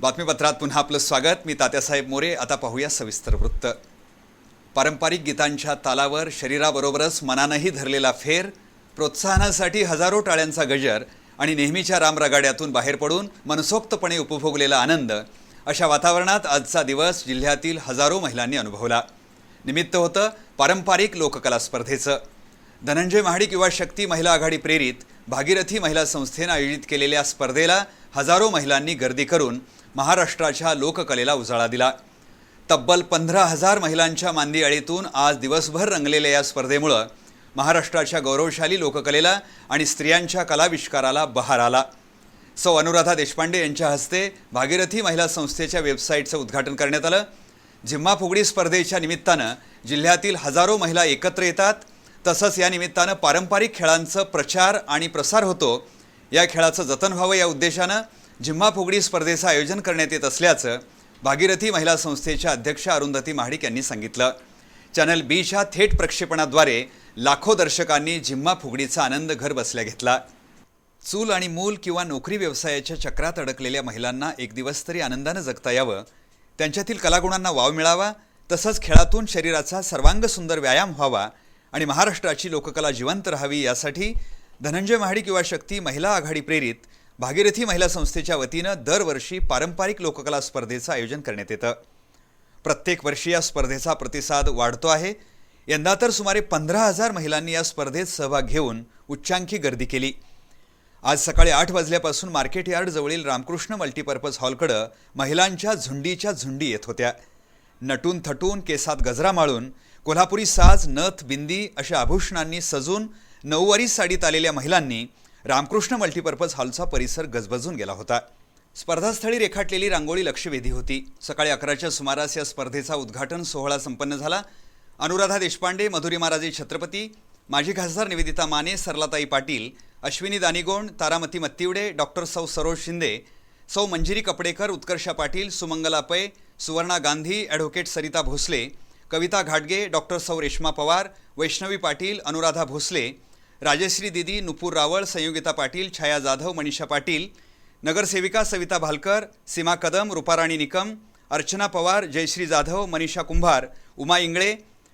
बातमीपत्रात पुन्हा आपलं स्वागत. मी तात्यासाहेब मोरे. आता पाहूया सविस्तर वृत्त. पारंपरिक गीतांच्या तालावर शरीराबरोबरच मनानंही धरलेला फेर प्रोत्साहनासाठी हजारो टाळ्यांचा गजर आणि नेहमीच्या रामरगाड्यातून बाहेर पडून मनसोक्तपणे उपभोगलेला आनंद अशा वातावरणात आजचा दिवस जिल्ह्यातील हजारो महिलांनी अनुभवला. निमित्त होतं पारंपरिक लोककला स्पर्धेचं. धनंजय महाडिक युवा शक्ती महिला आघाडी प्रेरित भागीरथी महिला संस्थेनं आयोजित केलेल्या स्पर्धेला हजारो महिलांनी गर्दी करून महाराष्ट्राच्या लोककलेला उजाळा दिला. तब्बल पंधरा हजार महिलांच्या मांदियाळीतून आज दिवसभर रंगलेल्या या स्पर्धेमुळं महाराष्ट्राच्या गौरवशाली लोककलेला आणि स्त्रियांच्या कलाविष्काराला बहार आला. सौ अनुराधा देशपांडे यांच्या हस्ते भागीरथी महिला संस्थेच्या वेबसाईटचं उद्घाटन करण्यात आलं. झिम्मा फुगडी स्पर्धेच्या निमित्तानं जिल्ह्यातील हजारो महिला एकत्र येतात. तसंच या निमित्तानं पारंपरिक खेळांचं प्रचार आणि प्रसार होतो. या खेळाचं जतन व्हावं या उद्देशानं झिम्मा फुगडी स्पर्धेचं आयोजन करण्यात येत असल्याचं भागीरथी महिला संस्थेच्या अध्यक्ष अरुंधती महाडिक यांनी सांगितलं. चॅनल बीच्या थेट प्रक्षेपणाद्वारे लाखो दर्शकांनी झिम्मा फुगडीचा आनंद घर बसल्या घेतला. चूल आणि मूल किंवा नोकरी व्यवसायाच्या चक्रात अडकलेल्या महिलांना एक दिवस तरी आनंदानं जगता यावं. त्यांच्यातील कलागुणांना वाव मिळावा तसंच खेळातून शरीराचा सर्वांग सुंदर व्यायाम व्हावा आणि महाराष्ट्राची लोककला जिवंत राहावी यासाठी धनंजय महाडिक युवा शक्ती महिला आघाडी प्रेरित भागीरथी महिला संस्थेच्या वतीनं दरवर्षी पारंपरिक लोककला स्पर्धेचं आयोजन करण्यात येतं. प्रत्येक वर्षी या स्पर्धेचा प्रतिसाद वाढतो आहे. यंदा तर सुमारे पंधरा हजार महिलांनी या स्पर्धेत सहभाग घेऊन उच्चांकी गर्दी केली. आज सकाळी आठ वाजल्यापासून मार्केट यार्डजवळील रामकृष्ण मल्टीपर्पज हॉलकडं महिलांच्या झुंडीच्या झुंडी येत होत्या. नटून थटून केसात गजरा माळून कोल्हापुरी साज नथ बिंदी अशा आभूषणांनी सजून नऊवारी साडीत आलेल्या महिलांनी रामकृष्ण मल्टीपर्पज हॉलचा परिसर गजबजून गेला होता. स्पर्धास्थळी रेखाटलेली रांगोळी लक्षवेधी होती. सकाळी अकराच्या सुमारास या स्पर्धेचा उद्घाटन सोहळा संपन्न झाला. अनुराधा देशपांडे मधुरी महाराजे छत्रपती माजी खासदार निवेदिता माने सरलाताई पाटील अश्विनी दानिगोंड तारामती मत्तिवडे डॉक्टर सौ सरोज शिंदे सौ मंजिरी कपडेकर उत्कर्षा पाटील सुमंगला पै सुवर्णा गांधी ॲडव्होकेट सरिता भोसले कविता घाटगे डॉक्टर सौ रेश्मा पवार वैष्णवी पाटील अनुराधा भोसले राजश्री दिदी नुपूर रावळ संयोगिता पाटील छाया जाधव मनीषा पाटील नगरसेविका सविता भालकर सीमा कदम रुपाराणी निकम अर्चना पवार जयश्री जाधव मनीषा कुंभार उमा इंगळे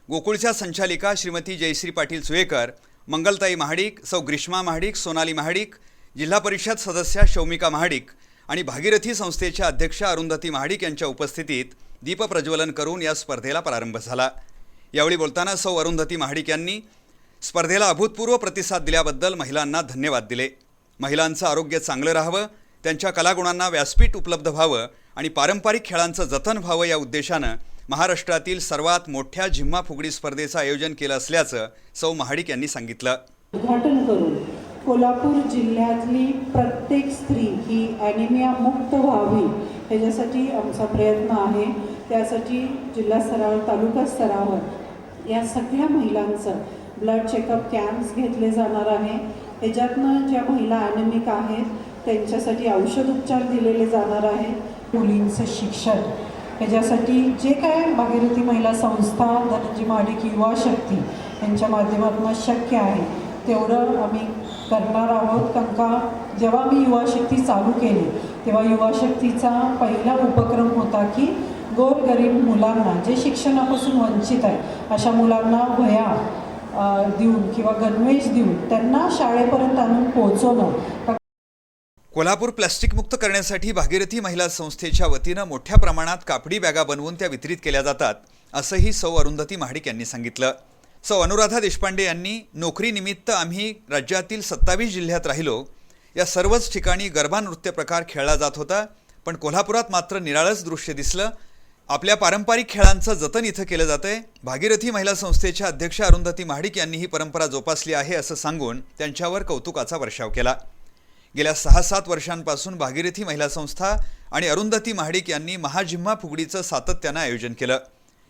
गोकुळच्या संचालिका श्रीमती जयश्री पाटील सुयेकर मंगलताई महाडिक सौ ग्रीष्मा महाडिक सोनाली महाडिक जिल्हा परिषद सदस्या शौमिका महाडिक आणि भागीरथी संस्थेच्या अध्यक्षा अरुंधती महाडिक यांच्या उपस्थितीत दीपप्रज्वलन करून या स्पर्धेला प्रारंभ झाला. यावेळी बोलताना सौ अरुंधती महाडिक यांनी स्पर्धेला अभूतपूर्व प्रतिसाद दिल्याबद्दल महिलांना धन्यवाद दिले. महिलांचं आरोग्य चांगलं राहावं त्यांच्या कलागुणांना व्यासपीठ उपलब्ध व्हावं आणि पारंपरिक खेळांचं जतन व्हावं या उद्देशानं महाराष्ट्रातील सर्वात मोठ्या झिम्मा फुगडी स्पर्धेचं आयोजन केलं असल्याचं सौ महाडिक यांनी सांगितलं. उद्घाटन करून कोल्हापूर जिल्ह्यातली प्रत्येक स्त्री ही ॲनिमिया मुक्त व्हावी ह्याच्यासाठी आमचा प्रयत्न आहे. त्यासाठी जिल्हा स्तरावर तालुका स्तरावर या सगळ्या महिलांचं ब्लड चेकअप कॅम्प्स घेतले जाणार आहे. ह्याच्यातनं ज्या महिला ॲनेमिक आहेत त्यांच्यासाठी औषध उपचार दिलेले जाणार आहे. मुलींचं शिक्षण ह्याच्यासाठी जे काय भागीरथी महिला संस्था धनंजी महाडिक युवा शक्ती यांच्या माध्यमातून शक्य आहे तेवढं आम्ही करणार आहोत. कारण का जेव्हा मी युवा शक्ती चालू केली तेव्हा युवा शक्तीचा पहिला उपक्रम होता की गोरगरीब मुलांना जे शिक्षणापासून वंचित आहे अशा मुलांना वया देऊन किंवा गणवेश देऊन त्यांना शाळेपर्यंत आणून पोहोचवणं. कोल्हापूर प्लास्टिक मुक्त करण्यासाठी भागीरथी महिला संस्थेच्या वतीनं मोठ्या प्रमाणात कापडी बॅगा बनवून त्या वितरित केल्या जातात असंही सौ अरुंधती महाडिक यांनी सांगितलं. सौ अनुराधा देशपांडे यांनी नोकरीनिमित्त आम्ही राज्यातील सत्तावीस जिल्ह्यात राहिलो. या सर्वच ठिकाणी गरबा नृत्य प्रकार खेळला जात होता पण कोल्हापुरात मात्र निराळच दृश्य दिसलं आपल्या पारंपरिक खेळांचं जतन इथं केलं जातंय. भागीरथी महिला संस्थेच्या अध्यक्ष अरुंधती महाडिक यांनी ही परंपरा जोपासली आहे असं सांगून त्यांच्यावर कौतुकाचा वर्षाव केला. गेल्या सहा सात वर्षांपासून भागीरथी महिला संस्था आणि अरुंधती महाडिक यांनी महाजिम्हा फुगडीचं सातत्यानं आयोजन केलं.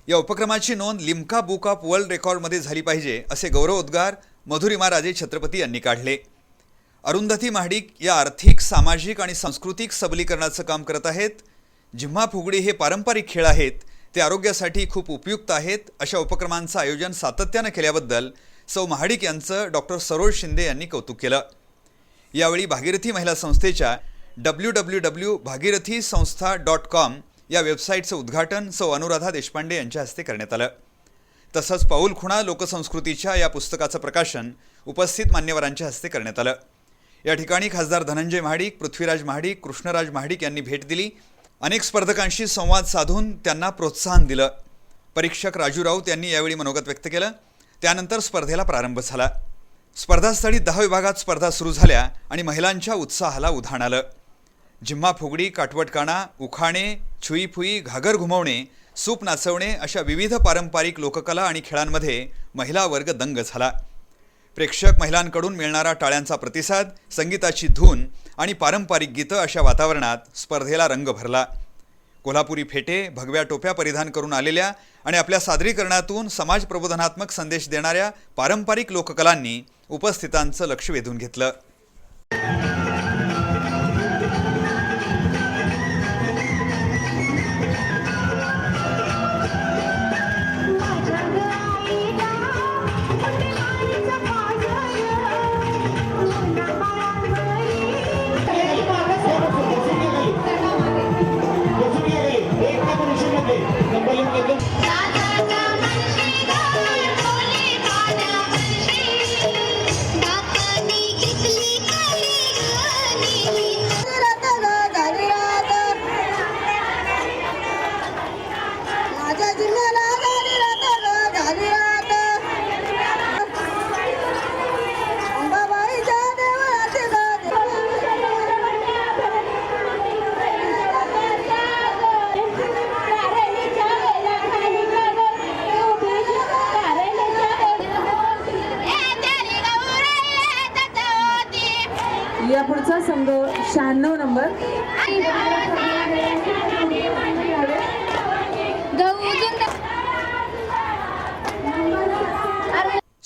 या उपक्रमाची नोंद लिम्का बुक ऑफ वर्ल्ड रेकॉर्डमध्ये झाली पाहिजे असे गौरवोद्गार मधुरिमा राजे छत्रपती यांनी काढले. अरुंधती महाडिक या आर्थिक सामाजिक आणि सांस्कृतिक सबलीकरणाचं काम करत आहेत. जिम्हा फुगडी हे पारंपरिक खेळ आहेत. ते आरोग्यासाठी खूप उपयुक्त आहेत. अशा उपक्रमांचं आयोजन सातत्यानं केल्याबद्दल सौ महाडिक यांचं डॉक्टर सरोज शिंदे यांनी कौतुक केलं. यावेळी भागीरथी महिला संस्थेच्या डब्ल्यू डब्ल्यू डब्ल्यू भागीरथी संस्था डॉट कॉम या वेबसाईटचं उद्घाटन सौ अनुराधा देशपांडे यांच्या हस्ते करण्यात आलं. तसंच पाऊल खुणा लोकसंस्कृतीच्या या पुस्तकाचं प्रकाशन उपस्थित मान्यवरांच्या हस्ते करण्यात आलं. या ठिकाणी खासदार धनंजय महाडिक पृथ्वीराज महाडिक कृष्णराज महाडिक यांनी भेट दिली. अनेक स्पर्धकांशी संवाद साधून त्यांना प्रोत्साहन दिलं. परीक्षक राजू राऊत यांनी यावेळी मनोगत व्यक्त केलं. त्यानंतर स्पर्धेला प्रारंभ झाला. स्पर्धास्थळी दहा विभागात स्पर्धा सुरू झाल्या आणि महिलांच्या उत्साहाला उधाण आलं. जिम्मा फुगडी काटवटकाणा उखाणे छुईफुई घागर घुमवणे सूप नाचवणे अशा विविध पारंपरिक लोककला आणि खेळांमध्ये महिला वर्ग दंग झाला. प्रेक्षक महिलांकडून मिळणारा टाळ्यांचा प्रतिसाद संगीताची धून आणि पारंपरिक गीतं अशा वातावरणात स्पर्धेला रंग भरला. कोल्हापुरी फेटे भगव्या टोप्या परिधान करून आलेल्या आणि आपल्या सादरीकरणातून समाज प्रबोधनात्मक संदेश देणाऱ्या पारंपरिक लोककलांनी उपस्थितांचं लक्ष वेधून घेतलं.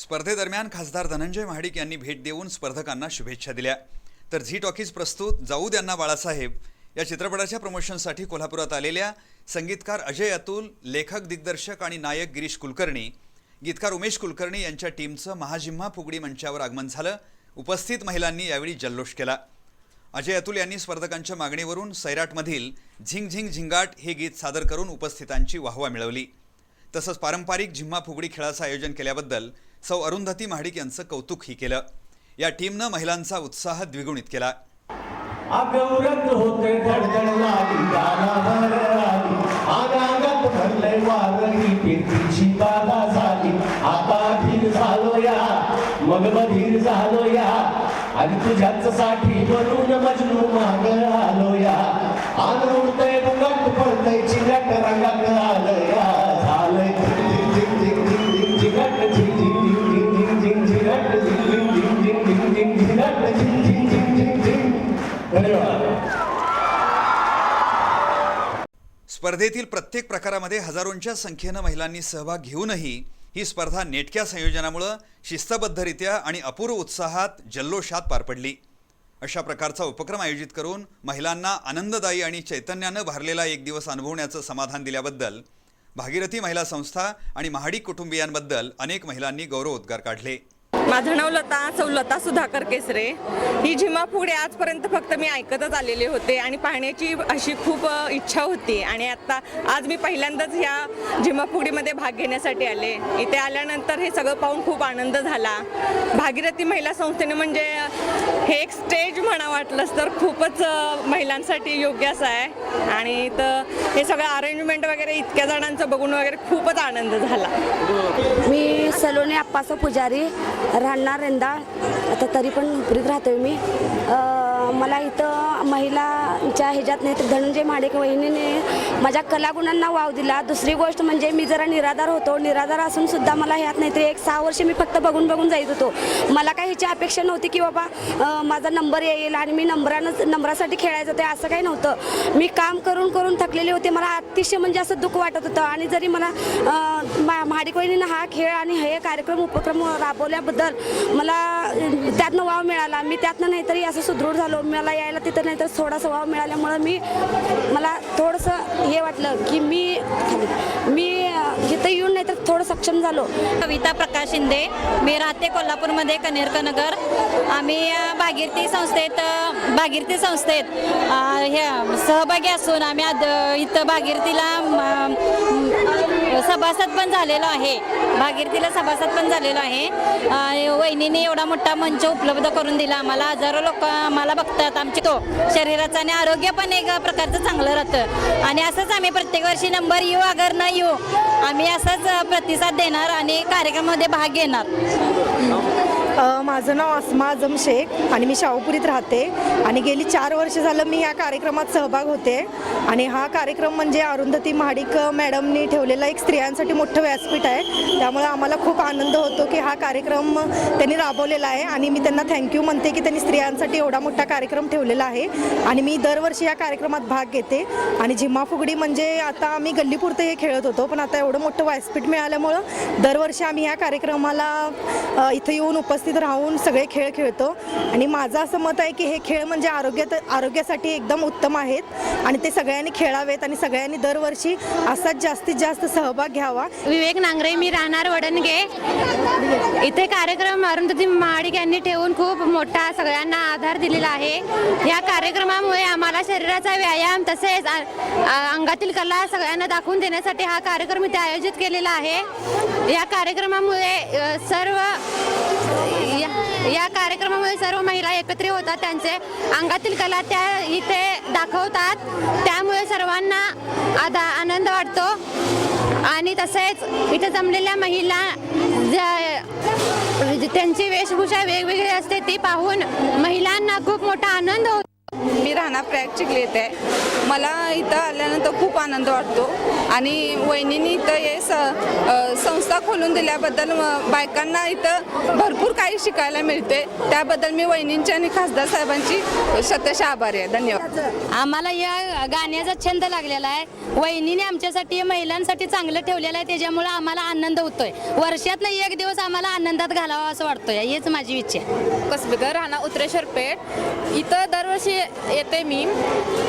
स्पर्धेदरम्यान खासदार धनंजय महाडिक यांनी भेट देऊन स्पर्धकांना शुभेच्छा दिल्या. तर झी टॉकीज प्रस्तुत जाऊ द्यांना बाळासाहेब. या चित्रपटाच्या प्रमोशनसाठी कोल्हापुरात आलेल्या संगीतकार अजय अतुल लेखक दिग्दर्शक आणि नायक गिरीश कुलकर्णी गीतकार उमेश कुलकर्णी यांच्या टीमचं महाजिम्हा फुगडी मंचावर आगमन झालं. उपस्थित महिलांनी यावेळी जल्लोष केला. अजय अतुल यांनी स्पर्धकांच्या मागणीवरून सैराटमधील झिंग झिंग झिंगाट हे गीत सादर करून उपस्थितांची वाहवा मिळवली. तसंच पारंपरिक झिम्मा फुगडी खेळाचं आयोजन केल्याबद्दल सौ अरुंधती महाडिक यांचं कौतुकही केलं. या टीमनं महिलांचा उत्साह द्विगुणित केला. आणि तुझ्याच साठी बनून मजनू माग आलो या आन उडतय बुंगाट पडतय चिंगाट रंगात आलं स्पर्धेतील प्रत्येक प्रकारामध्ये हजारोंच्या संख्येनं महिलांनी सहभाग घेऊनही ही स्पर्धा नेटक्या संयोजनामुळं शिस्तबद्धरित्या आणि अपूर्व उत्साहात जल्लोषात पार पडली. अशा प्रकारचा उपक्रम आयोजित करून महिलांना आनंददायी आणि चैतन्यानं भरलेला एक दिवस अनुभवण्याचं समाधान दिल्याबद्दल भागीरथी महिला संस्था आणि महाडिक कुटुंबियांबद्दल अनेक महिलांनी गौरवोद्गार काढले. माझं नाव लता सौ लता सुधाकर केसरे. ही झिमा फूड आजपर्यंत फक्त मी ऐकतच आलेले होते आणि पाहण्याची अशी खूप इच्छा होती. आणि आता आज मी पहिल्यांदाच ह्या झिमा फुडीमध्ये भाग घेण्यासाठी आले. इथे आल्यानंतर हे सगळं पाहून खूप आनंद झाला. भागीरथी महिला संस्थेने म्हणजे हे एक स्टेज म्हणा वाटलंच तर खूपच महिलांसाठी योग्य असं आहे. आणि तर हे सगळं अरेंजमेंट वगैरे इतक्या जणांचं बघून वगैरे खूपच आनंद झाला. मी सलोनी आप्पाचा पुजारी राहणार रेंदाळ आता तरी पण नोकरीत राहतोय मी. अं, मला इथं महिलांच्या ह्याच्यात नाही तर धनंजय महाडिक वहिनीने माझ्या कलागुणांना वाव दिला. दुसरी गोष्ट म्हणजे मी जरा निराधार होतो. निराधार असून सुद्धा मला ह्यात नाहीतरी एक सहा वर्ष मी फक्त बघून बघून जायत होतो. मला काही ह्याची अपेक्षा नव्हती की बाबा माझा नंबर येईल आणि मी नंबरानंच नंबरासाठी खेळायचं होते असं काही नव्हतं. मी काम करून करून थकलेले होते. मला अतिशय म्हणजे असं दुःख वाटत होतं. आणि जरी मला अं, महाडिक वहिनीनं हा खेळ आणि हे कार्यक्रम उपक्रम राबवल्याबद्दल मला त्यातनं वाव मिळाला. मी त्यातनं नाहीतरी असं सुदृढ झालो. मला यायला तिथं नाहीतर थोडासा वाव मिळाल्यामुळं मी मला थोडंसं हे वाटलं की मी मी तिथं इथं येऊन नाहीतर थोडं सक्षम झालो. कविता प्रकाश शिंदे. मी राहते कोल्हापूरमध्ये कनेरकनगर. आम्ही भागीरथी संस्थेत भागीरथी संस्थेत हे सहभागी असून आम्ही आद इथं भागीरथीला सभासद पण झालेलो आहे. भागीरथीला सभासद पण झालेलो आहे. वहिनीने एवढा मोठा मंच उपलब्ध करून दिला. आम्हाला हजारो लोक आम्हाला बघतात. आमचे तो शरीराचं आणि आरोग्य पण एक प्रकारचं चांगलं राहतं. आणि असंच आम्ही प्रत्येक वर्षी नंबर येऊ अगर न येऊ आम्ही असंच प्रतिसाद देणार आणि कार्यक्रमामध्ये भाग घेणार माझं नाव अस्मा आजम शेख आणि मी शाहूपुरीत राहते. आणि गेली चार वर्ष झालं मी या कार्यक्रमात सहभाग होते. आणि हा कार्यक्रम म्हणजे अरुंधती महाडिक मॅडमनी ठेवलेला एक स्त्रियांसाठी मोठं व्यासपीठ आहे. त्यामुळे आम्हाला खूप आनंद होतो की हा कार्यक्रम त्यांनी राबवलेला आहे. आणि मी त्यांना थँक्यू म्हणते की त्यांनी स्त्रियांसाठी एवढा मोठा कार्यक्रम ठेवलेला आहे. आणि मी दरवर्षी या कार्यक्रमात भाग घेते. आणि झिम्मा फुगडी म्हणजे आता आम्ही गल्लीपुरतं हे खेळत होतो पण आता एवढं मोठं व्यासपीठ मिळाल्यामुळं दरवर्षी आम्ही ह्या कार्यक्रमाला इथं येऊन उपस्थित राहून सगळे खेळ खेळतो. आणि माझं असं मत आहे की हे खेळ म्हणजे आरोग्यात आरोग्यासाठी एकदम उत्तम आहेत. आणि ते सगळ्यांनी खेळावेत आणि सगळ्यांनी दरवर्षी असाच जास्तीत जास्त सहभाग घ्यावा. विवेक नांगरे मी राहणार वडणगे. इथे कार्यक्रम अरुंधती महाडिक यांनी ठेवून खूप मोठा सगळ्यांना आधार दिलेला आहे. या कार्यक्रमामुळे आम्हाला शरीराचा व्यायाम तसेच अंगातील कला सगळ्यांना दाखवून देण्यासाठी हा कार्यक्रम इथे आयोजित केलेला आहे. या कार्यक्रमामुळे सर्व या कार्यक्रमामध्ये कार्यक्रमामुळे सर्व महिला एकत्र होतात त्यांचे अंगातील कला त्या इथे दाखवतात. त्यामुळे सर्वांना आधा आनंद वाटतो. आणि तसेच इथे जमलेल्या महिला ज्या त्यांची वेशभूषा वेगवेगळी असते ती पाहून महिलांना खूप मोठा आनंद होतो. मी राहणार प्रयाग चिखलीत आहे मला इथं आल्यानंतर खूप आनंद वाटतो. आणि वहिनींनी इथं हे स संस्था खोलून दिल्याबद्दल बायकांना इथं भरपूर काही शिकायला मिळते त्याबद्दल मी वहिनींची आणि खासदार साहेबांची शतश आभारी आहे. धन्यवाद. आम्हाला या गाण्याचा छंद लागलेला आहे. वहिनीने आमच्यासाठी महिलांसाठी चांगलं ठेवलेलं आहे. त्याच्यामुळे आम्हाला आनंद होतोय. वर्षातनं एक दिवस आम्हाला आनंदात घालावा असं वाटतोय. हेच माझी इच्छा आहे. कसबेकर राहणार उत्तरेश्वर पेठ. इथं दरवर्षी येते मी.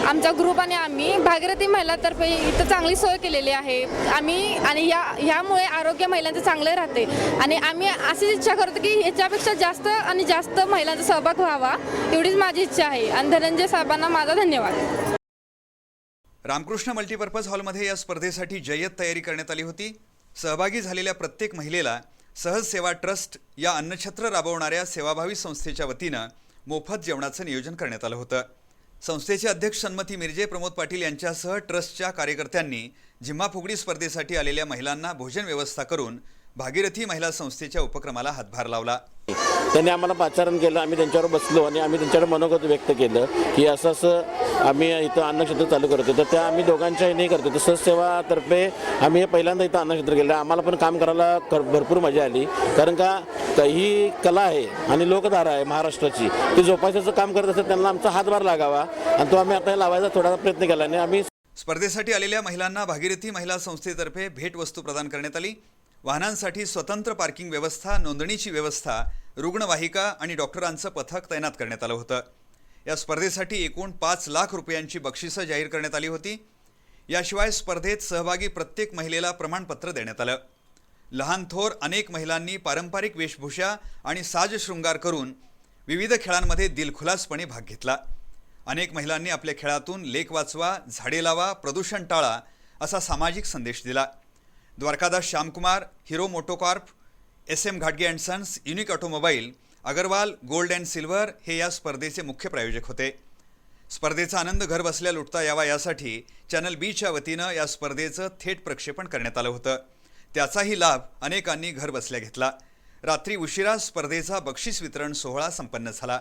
आमचा ग्रुप आणि आम्ही. भागीरथी महिलातर्फे इथं चांगली सोय केलेली आहे. आम्ही आणि या ह्यामुळे आरोग्य महिलांचं चांगलं राहते. आणि आम्ही अशीच इच्छा करतो की ह्याच्यापेक्षा जास्त आणि जास्त महिलांचा सहभाग व्हावा. एवढीच माझी इच्छा आहे. आणि धनंजय साहेबांना माझा धन्यवाद. रामकृष्ण मल्टीपर्पज हॉलमध्ये या स्पर्धेसाठी जय्यत तयारी करण्यात आली होती. सहभागी झालेल्या प्रत्येक महिलेला सहज सेवा ट्रस्ट या अन्नछत्र राबवणाऱ्या सेवाभावी संस्थेच्या वतीनं मोफत जेवणाचं नियोजन करण्यात आलं होतं. संस्थेचे अध्यक्ष सन्मती मिरजे प्रमोद पाटील यांच्यासह ट्रस्टच्या कार्यकर्त्यांनी जिम्मा फुगडी स्पर्धेसाठी आलेल्या महिलांना भोजन व्यवस्था करून भागीरथी महिला संस्थेच्या उपक्रमाला हातभार लावला. त्यांनी आम्हाला पाचारण केलं आम्ही त्यांच्यावर बसलो आणि आम्ही त्यांच्यावर मनोगत व्यक्त केलं की असं असं आम्ही इथं अन्नक्षेत्र चालू करतो तर त्या आम्ही दोघांच्याही नाही करतो तर सेवातर्फे आम्ही हे पहिल्यांदा इथं अन्नक्षेत्र केलं. आम्हाला पण काम करायला कर भरपूर मजा आली. कारण का ही कला आहे आणि लोकधारा आहे महाराष्ट्राची. ती जोपासायचं काम करत असतात त्यांना आमचा हातभार लागावा आणि तो आम्ही आता लावायचा थोडा प्रयत्न केला आणि आम्ही स्पर्धेसाठी आलेल्या महिलांना भागीरथी महिला संस्थेतर्फे भेटवस्तू प्रदान करण्यात आली. वाहनांसाठी स्वतंत्र पार्किंग व्यवस्था नोंदणीची व्यवस्था रुग्णवाहिका आणि डॉक्टरांचं पथक तैनात करण्यात आलं होतं. या स्पर्धेसाठी एकूण पाच लाख रुपयांची बक्षिसं जाहीर करण्यात आली होती. याशिवाय स्पर्धेत सहभागी प्रत्येक महिलेला प्रमाणपत्र देण्यात आलं. लहान थोर अनेक महिलांनी पारंपरिक वेशभूषा आणि साजशृंगार करून विविध खेळांमध्ये दिलखुलासपणे भाग घेतला. अनेक महिलांनी आपल्या खेळातून लेख वाचवा झाडे लावा प्रदूषण टाळा असा सामाजिक संदेश दिला. Dwarkadas Shyamkumar Hero MotoCorp S M घाटगे and Sons Unique Automobile Agarwal Gold and Silver हे या स्पर्धेचे मुख्य प्रायोजक होते. स्पर्धेचा आनंद घर बसल्या लुटता यावा यासाठी चॅनल बीच्या वतीनं या स्पर्धेचं थेट प्रक्षेपण करण्यात आलं होतं. त्याचाही लाभ अनेकांनी घर बसल्या घेतला. रात्री उशिरा स्पर्धेचा बक्षीस वितरण सोहळा संपन्न झाला.